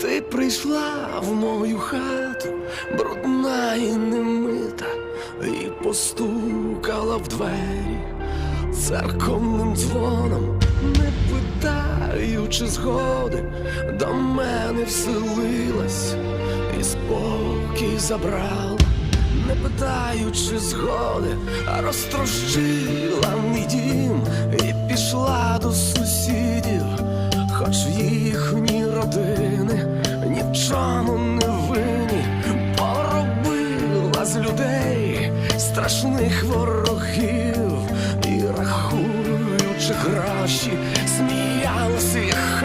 Ти прийшла в мою хату, брудна і немита, і постукала в двері церковним дзвоном, не питаючи згоди, до мене вселилась і спокій забрала, не питаючи згоди, розтрощила мій дім і пішла до сусідів, страшних ворогів і рахуючи гроші, сміялися їх.